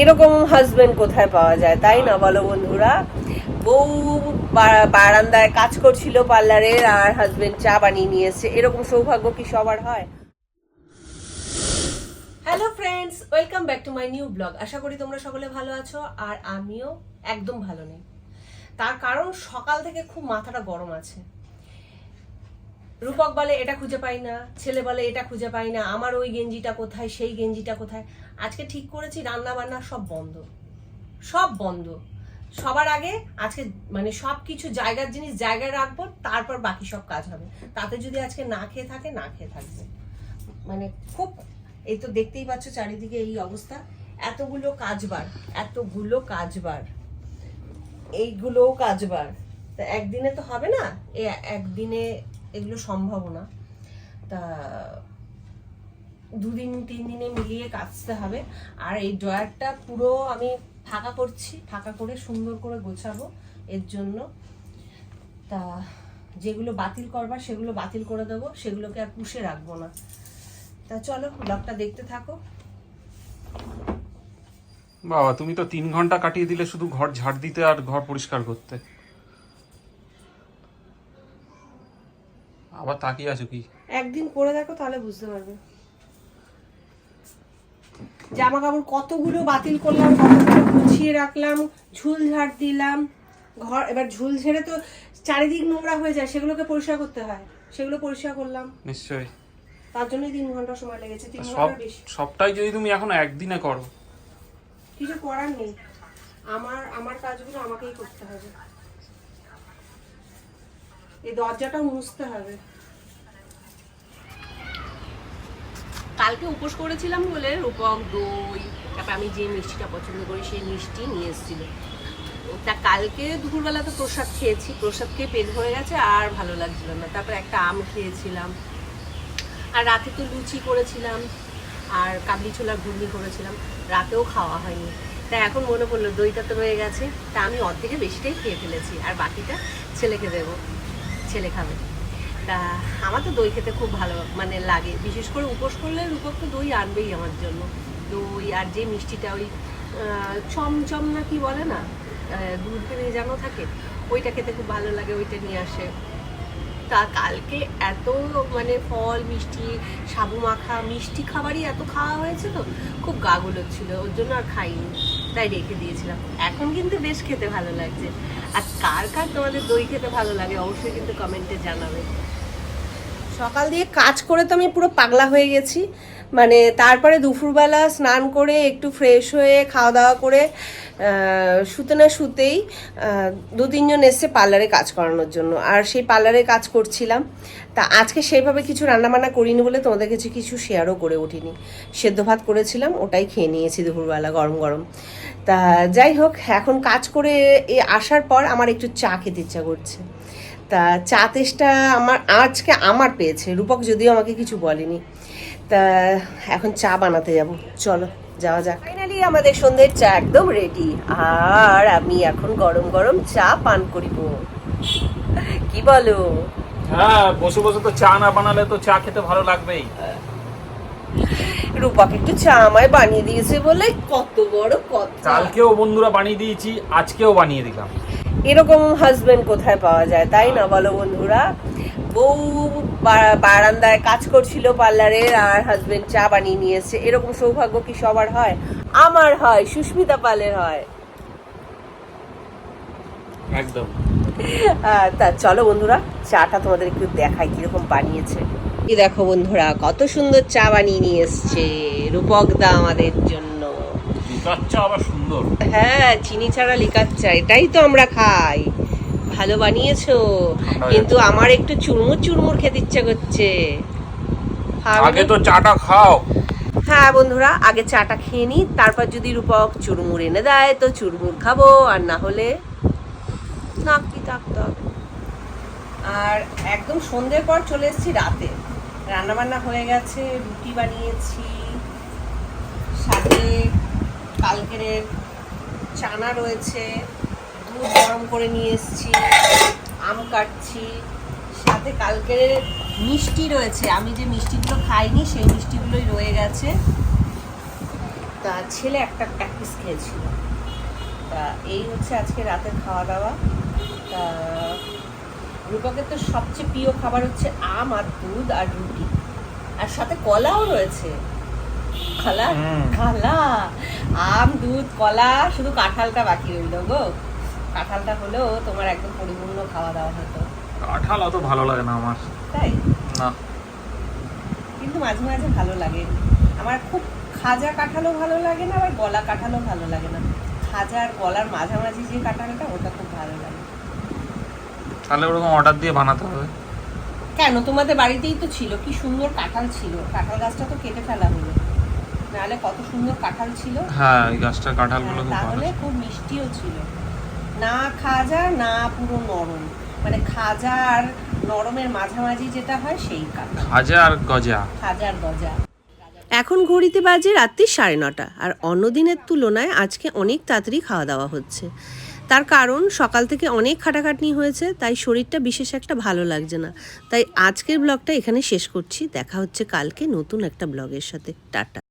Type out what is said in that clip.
এরকম হাজবেন্ড কোথায় পাওয়া যায়? তাই না বলো বন্ধুরা? বউ বারান্দায় কাজ করছিল পার্লারের আর হাজবেন্ড চা বানিয়ে নিয়ে এসছে। এরকম সৌভাগ্য কি সবার হয়? Hello friends welcome back to my new blog আশা করি তোমরা সকলে ভালো আছো, আর আমিও একদম ভালো নেই। তার কারণ সকাল থেকে খুব মাথাটা গরম আছে। রূপক বলে, এটা খুঁজে পাই না। ছেলে বলে, এটা খুঁজে পাই না। আমার ওই গেঞ্জিটা কোথায়? সেই গেঞ্জিটা কোথায়? আজকে ঠিক করেছি রান্না বান্না সব বন্ধ। সব বন্ধ। সবার আগে আজকে মানে সব কিছু জায়গার জিনিস জায়গায় রাখব, তারপর বাকি সব কাজ হবে। তাতে যদি আজকে না খেয়ে থাকে, না খেয়ে থাকবে। মানে খুব, এই তো দেখতেই পাচ্ছ চারিদিকে এই অবস্থা। এতগুলো কাজবার এতগুলো কাজবার। এইগুলোও কাজবার। তা একদিনে তো হবে না? এ, একদিনে এগুলো সম্ভব না। তা দুদিন তিন দিনে মিলিয়ে কাচতে হবে। আর এই ড্রয়ারটা পুরো আমি ফাঁকা করছি, ফাঁকা করে সুন্দর করে গোছাবো এর জন্য। তা যেগুলো বাতিল করবার, সেগুলো বাতিল করে দেবো, সেগুলোকে আর পুষে রাখব না। তা চলো, ব্লগটা দেখতে থাকো। বাবা, তুমি তো তিন ঘণ্টা কাটিয়ে দিলে শুধু ঘর ঝাড় দিতে আর ঘর পরিষ্কার করতে। আবার তাকিয়ে আছো কি? একদিন করে দেখো তাহলে বুঝতে পারবে। জামা কাপড় কতগুলো বাতিল করলাম কতগুলো গুছিয়ে রাখলাম ঝুল ঝাড় দিলাম ঘর এবার ঝুল ঝেড়ে তো চারিদিক নোংরা হয়ে যায় সেগুলোকে পরিষ্কার করতে হয়। সেগুলো পরিষ্কার করলাম। নিশ্চয়ই। তার জন্যই তিন ঘণ্টা সময় লেগেছে তিন সব ঘণ্টার বেশি। সবটাই যদি তুমি এখন একদিনে করো। কিছু করার নেই। আমার আমার কাজগুলো আমাকেই করতে হবে। এই দরজাটা মুছতে হবে। কালকে উপোস করেছিলাম বলে রূপক, দই, তারপর আমি যে মিষ্টিটা পছন্দ করি সেই মিষ্টি নিয়ে এসেছিল। তা কালকে দুপুরবেলা তো প্রসাদ খেয়েছি, প্রসাদ খেয়ে পেট ভরে গেছে আর ভালো লাগছিল না। তারপর একটা আম খেয়েছিলাম। আর রাতে তো লুচি করেছিলাম আর কাবলি ছোলা ঘুগনি করেছিলাম। রাতেও খাওয়া হয়নি। তা এখন মনে পড়ল দইটা তো রয়ে গেছে। তা আমি অর্ধেকে বেশিটাই খেয়ে ফেলেছি। আর বাকিটা ছেলেকে দেবো। ছেলে খাবে। তা আমার তো দই খেতে খুব ভালো মানে লাগে। বিশেষ করে উপোস করলে রূপক তো দই আনবেই আমার জন্য। দই আর যে মিষ্টিটা ওই চমচম না কি বলে না দুধ দুধে যেন থাকে, ওইটা খেতে খুব ভালো লাগে, ওইটা নিয়ে আসে। তা কালকে এত মানে ফল, মিষ্টি, সাবু মাখা, মিষ্টি খাবারই এত খাওয়া হয়েছে তো, খুব গাগুলো ছিল ওর জন্য আর খাইনি। তাই রেখে দিয়েছিলাম। এখন কিন্তু বেশ খেতে ভালো লাগছে। আর কার কার তোমাদের দই খেতে ভালো লাগে অবশ্যই কিন্তু কমেন্টে জানাবে। সকাল দিয়ে কাজ করে তো আমি পুরো পাগলা হয়ে গেছি। মানে তারপরে দুপুরবেলা স্নান করে একটু ফ্রেশ হয়ে খাওয়া দাওয়া করে শুতে না শুতেই দু তিনজন এসছে পার্লারে কাজ করানোর জন্য। আর সেই পার্লারে কাজ করছিলাম। তা আজকে সেইভাবে কিছু রান্নাবান্না করিনি বলে তোমাদের কাছে কিছু শেয়ারও করে উঠিনি। সেদ্ধ ভাত করেছিলাম, ওটাই খেয়ে নিয়েছি দুপুরবেলা গরম গরম। তা যাই হোক, এখন কাজ করে এ আসার পর আমার একটু চা খেতে ইচ্ছা করছে। তা চা তেষ্টা আমার, আজকে আমার পেয়েছে। রূপক যদিও আমাকে কিছু বলেনি। তা এখন চা বানাতে যাব। চলো যাওয়া যাক। ফাইনালি আমাদের সন্ধ্যের চা একদম রেডি আর আমি এখন গরম গরম চা পান করিব। কি বলো? হ্যাঁ বসে বসে তো চা না বানালে তো চা খেতে ভালো লাগবেই। রূপক একটু চা আমায় বানিয়ে দিয়েছে বলে কত বড় কথা। কালকেও বন্ধুরা বানিয়ে দিয়েছি আজকেও বানিয়ে দিলাম। এরকম হাজবেন্ড কোথায় পাওয়া যায় তাই না বলো বন্ধুরা? বউ বারান্দায় কাজ করছিল পার্লারের আর হাজবেন্ড চা বানিয়ে নিয়ে এসছে। এরকম সৌভাগ্য কি সবার হয়? আমার হয় সুস্মিতা পালের হয়। একদম। আহ, তা চলো বন্ধুরা চাটা তোমাদের একটু দেখাই কীরকম বানিয়েছে। এই দেখো বন্ধুরা কত সুন্দর চা বানিয়ে নিয়ে এসছে রূপক দা আমাদের জন্য। চা আবার সুন্দর। হ্যাঁ চিনি ছাড়া লিকার চা এটাই তো আমরা খাই। ভালো বানিয়েছো। কিন্তু আমার একটু চুরমুর চুরমুর খেতে ইচ্ছে করছে। আগে তো চাটা খাও। হ্যাঁ বন্ধুরা আগে চাটা খেয়ে নিই তারপর যদি রূপক চুরমুর এনে দেয় তো চুরমুর খাব আর না হলে না কি থাকতে হবে। আর একদম সন্ধ্যের পর চলে এসেছি রাতে। রান্না বান্না হয়ে গেছে রুটি বানিয়েছি সাথে কালকের চানা রয়েছে। দুধ গরম করে নিয়ে এসেছি আম কাটছি সাথে কালকের মিষ্টি রয়েছে। আমি যে মিষ্টিগুলো খাইনি সেই মিষ্টিগুলোই রয়ে গেছে। তা ছেলে একটা প্র্যাকটিস খেয়েছিল। তা এই হচ্ছে আজকে রাতের খাওয়া দাওয়া তা রূপকের তো সবচেয়ে প্রিয় খাবার হচ্ছে আম আর দুধ আর রুটি। আর সাথে কলাও রয়েছে। কলা। কলা আম দুধ কলা শুধু কাঁঠালটা বাকি রইল গো। কাঁঠালটা হলেও তোমার একদম পরিপূর্ণ খাওয়া দাওয়া হতো। কাঁঠাল অত ভালো লাগে না আমার। তাই? না। কিন্তু মাঝে মাঝে ভালো লাগে। আমার খুব খাজা কাঁঠালও ভালো লাগে না আবার গলা কাঁঠালও ভালো লাগে না। খাজা আর গলার মাঝামাঝি যে কাঁঠালটা ওটা খুব ভালো লাগে। তাহলে ওরকম অর্ডার দিয়ে বানাতে হবে। কেন? তোমাদের বাড়িতেই তো ছিল। কি সুন্দর কাঁঠাল ছিল। কাঁঠাল গাছটা তো কেটে ফেলা হলো। নাহলে কত সুন্দর কাঁঠাল ছিল। হ্যাঁ এই গাছটার কাঁঠালগুলো হ্যাঁ, খুব ভালো তাহলে খুব মিষ্টিও ছিল। না খাজা না পুরো নরম। মানে খাজা আর নরমের মাঝামাঝি যেটা হয় সেই কাঁঠাল খাজা আর গজা। খাজার গজা। এখন ঘড়িতে বাজে রাত্রি সাড়ে নটা আর অন্যদিনের তুলনায় আজকে অনেক তাড়াতাড়ি খাওয়া দাওয়া হচ্ছে। তার কারণ সকাল থেকে অনেক খাটাখাটনি হয়েছে তাই শরীরটা বিশেষ একটা ভালো লাগছে না। তাই আজকের ব্লগটা এখানে শেষ করছি। দেখা হচ্ছে কালকে নতুন একটা ব্লগের সাথে। টাটা।